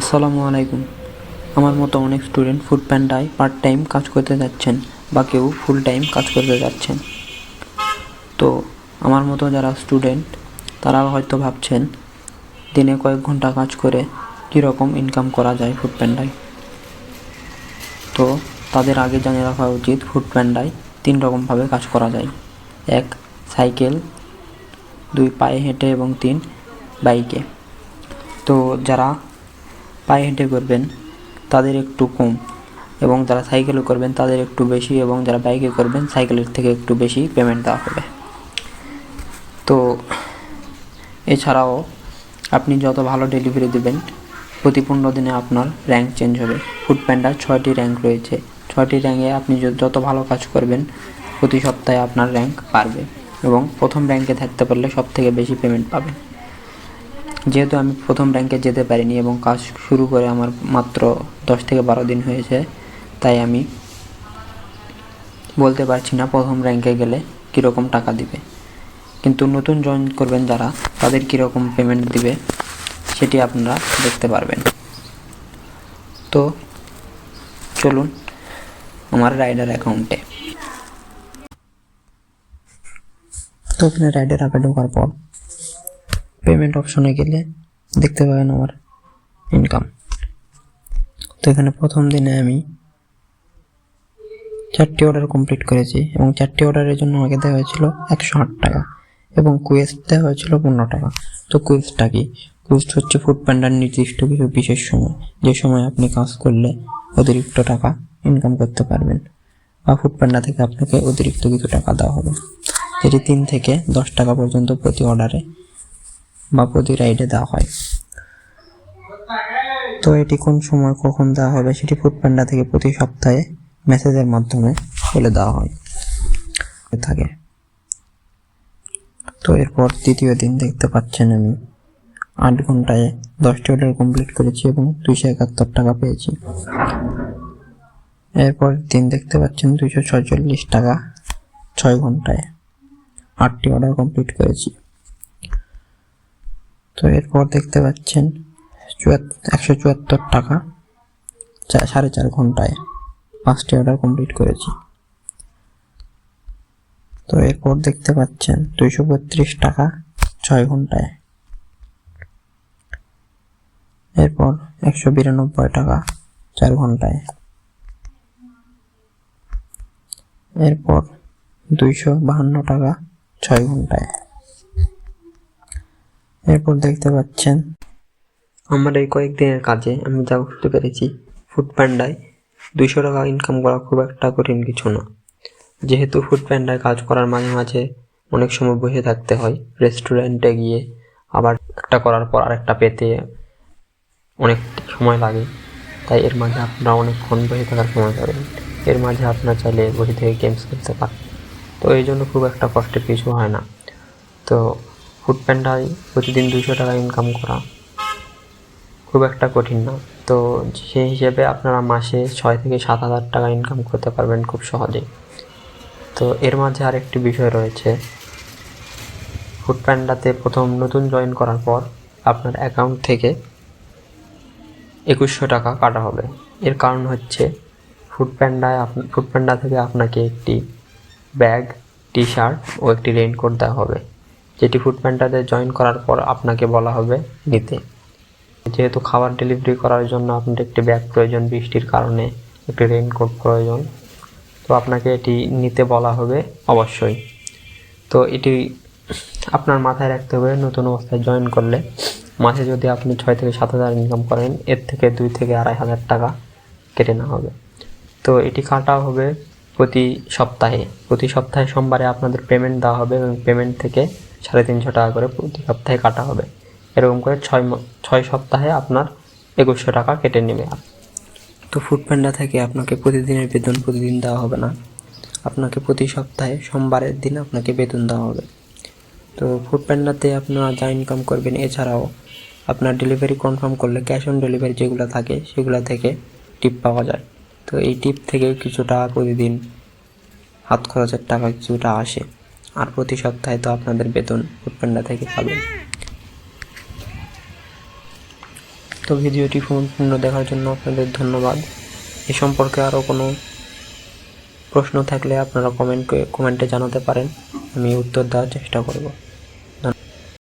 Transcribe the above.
আসসালামু আলাইকুম। আমার মতো অনেক স্টুডেন্ট ফুড প্যান্ডায় পার্ট টাইম কাজ করতে যাচ্ছেন বা কেউ ফুল টাইম কাজ করতে যাচ্ছেন। তো আমার মতো যারা স্টুডেন্ট তারা হয়তো ভাবছেন, দিনে কয়েক ঘণ্টা কাজ করে কীরকম ইনকাম করা যায় ফুড প্যান্ডায় তো তাদের আগে জানিয়ে রাখা উচিত ফুড প্যান্ডায় তিন রকমভাবে কাজ করা যায়। এক সাইকেল দুই, পায়ে হেঁটে এবং তিন বাইকে তো যারা পায়ে হেঁটে করবেন, তাদের একটু কম। এবং যারা সাইকেলে করবেন, তাদের একটু বেশি এবং যারা বাইকে করবেন সাইকেলের থেকে একটু বেশি পেমেন্ট দেওয়া হবে। তো, এছাড়াও আপনি যত ভালো ডেলিভারি দেবেন, প্রতি পনেরো দিনে আপনার র্যাঙ্ক চেঞ্জ হবে। ফুড প্যান্ডার ছয়টি র্যাঙ্ক রয়েছে। ছয়টি র্যাঙ্কে আপনি যত ভালো কাজ করবেন, প্রতি সপ্তাহে আপনার র্যাঙ্ক বাড়বে এবং প্রথম র্যাঙ্কে থাকতে পারলে সব থেকে বেশি পেমেন্ট পাবেন। যেহেতু আমি প্রথম র্যাঙ্কে যেতে পারিনি এবং কাজ শুরু করে আমার মাত্র দশ থেকে বারো দিন হয়েছে, তাই আমি বলতে পারছি না প্রথম র্যাঙ্কে গেলে কীরকম টাকা দিবে। কিন্তু নতুন জয়েন করবেন যারা, তাদের কীরকম পেমেন্ট দিবে, সেটি আপনারা দেখতে পারবেন। তো চলুন আমার রাইডার অ্যাকাউন্টে তো এখানে রাইডার অ্যাপে ঢোকার পর পেমেন্ট অপশনে গেলে দেখতে পাবেন আমার ইনকাম তো এখানে প্রথম দিনে আমি চারটি অর্ডার কমপ্লিট করেছি এবং চারটি অর্ডারের জন্য আমাকে দেওয়া হয়েছিল একশো আট টাকা এবং কুয়েস্ট দেওয়া হয়েছিল পনেরো টাকা। তো কুয়েস্টটা কি? কুয়েস্ট হচ্ছে ফুড প্যান্ডার নির্দিষ্ট কিছু বিশেষ সময়, যে সময় আপনি কাজ করলে অতিরিক্ত টাকা ইনকাম করতে পারবেন বা ফুড প্যান্ডা থেকে আপনাকে অতিরিক্ত কিছু টাকা দেওয়া হবে। যেটি তিন থেকে দশ টাকা পর্যন্ত প্রতি অর্ডারে বা প্রতি রাইডে দেওয়া হয়। তো এটি কোন সময় কখন দেওয়া হবে সেটি ফুড প্যান্ডা থেকে প্রতি সপ্তাহে মেসেজের মাধ্যমে বলে দেওয়া হয়। থাকে। তো এরপর তৃতীয় দিন দেখতে পাচ্ছেন আমি আট ঘন্টায় দশটি অর্ডার কমপ্লিট করেছি এবং দুইশো একাত্তর টাকা পেয়েছি। এরপর দিন দেখতে পাচ্ছেন দুইশো ছয়চল্লিশ টাকা ছয় ঘন্টায় আটটি অর্ডার কমপ্লিট করেছি। তো এরপর দেখতে পাচ্ছেন একশো চুয়াত্তর টাকা। সাড়ে চার ঘন্টায় পাঁচটি অর্ডার কমপ্লিট করেছি। তো এরপর দেখতে পাচ্ছেন দুইশো বত্রিশ টাকা ছয় ঘন্টায়। এরপর একশো বিরানব্বই টাকা চার ঘন্টায়। এরপর দুইশো বাহান্ন টাকা ছয় ঘন্টায়। এরপর দেখতে পাচ্ছেন। আমার এই কয়েকদিনের কাজে আমি যা বুঝতে পেরেছি ফুড প্যান্ডায় দুইশো টাকা ইনকাম করা খুব একটা কঠিন কিছু না। যেহেতু ফুড প্যান্ডায় কাজ করার মাঝে মাঝে অনেক সময় বসে থাকতে হয় রেস্টুরেন্টে গিয়ে আবার একটা করার পর আরেকটা পেতে অনেক সময় লাগে। তাই এর মাঝে আপনারা অনেকক্ষণ বসে থাকার সময় পাবেন। এর মাঝে আপনার চাইলে বসে থেকে গেমস খেলতে পারেন। তো এই জন্য খুব একটা কষ্টের কিছু হয় না। তো ফুড প্যান্ডায় প্রতিদিন দুশো টাকা ইনকাম করা। খুব একটা কঠিন না। তো সেই হিসেবে আপনারা মাসে ছয় থেকে সাত হাজার টাকা ইনকাম করতে পারবেন খুব সহজেই তো এর মাঝে আরেকটি বিষয় রয়েছে। ফুড প্যান্ডাতে প্রথম নতুন জয়েন করার পর আপনার অ্যাকাউন্ট থেকে একুশশো টাকা কাটা হবে। এর কারণ হচ্ছে ফুড প্যান্ডায় ফুড প্যান্ডা থেকে আপনাকে একটি ব্যাগ টি শার্ট ও একটি রেইনকোট দেওয়া হবে। যেটি ফুড প্যান্ডাতে জয়েন করার পর আপনাকে বলা হবে নিতে যেহেতু খাবার ডেলিভারি করার জন্য আপনার একটি ব্যাগ প্রয়োজন, বৃষ্টির কারণে একটি রেইনকোট প্রয়োজন, তো আপনাকে এটি নিতে বলা হবে অবশ্যই। তো এটি আপনার মাথায় রাখতে হবে, নতুন অবস্থায় জয়েন করলে। মাসে যদি আপনি ছয় থেকে সাত হাজার ইনকাম করেন, এর থেকে দুই থেকে আড়াই হাজার টাকা কেটে নেওয়া হবে। তো এটি কাটা হবে প্রতি সপ্তাহে। প্রতি সপ্তাহে সোমবারে আপনাদের পেমেন্ট দেওয়া হবে এবং পেমেন্ট থেকে সাড়ে তিনশো টাকা করে প্রতি সপ্তাহে কাটা হবে। এরকম করে ছয় ছয় সপ্তাহে আপনার একুশশো টাকা কেটে নেবে। তো ফুড প্যান্ডা থেকে আপনাকে প্রতিদিনের বেতন প্রতিদিন দেওয়া হবে না। আপনাকে প্রতি সপ্তাহে সোমবারের দিন আপনাকে বেতন দেওয়া হবে। তো ফুড প্যান্ডাতে আপনারা যা ইনকাম করবেন, এছাড়াও আপনার ডেলিভারি কনফার্ম করলে ক্যাশ অন ডেলিভারি যেগুলো থাকে, সেগুলো থেকে টিপ পাওয়া যায়। তো এই টিপ থেকে কিছু টাকা প্রতিদিন হাত খরচের টাকা কিছুটা আসে। আর প্রতি সপ্তাহে তো আপনাদের বেতন ফুডপান্ডা থেকে পাবেন তো ভিডিওটি সম্পূর্ণ দেখার জন্য আপনাদের ধন্যবাদ। এ সম্পর্কে আরও কোনো প্রশ্ন থাকলে আপনারা কমেন্ট কমেন্টে জানাতে পারেন। আমি উত্তর দেওয়ার চেষ্টা করব।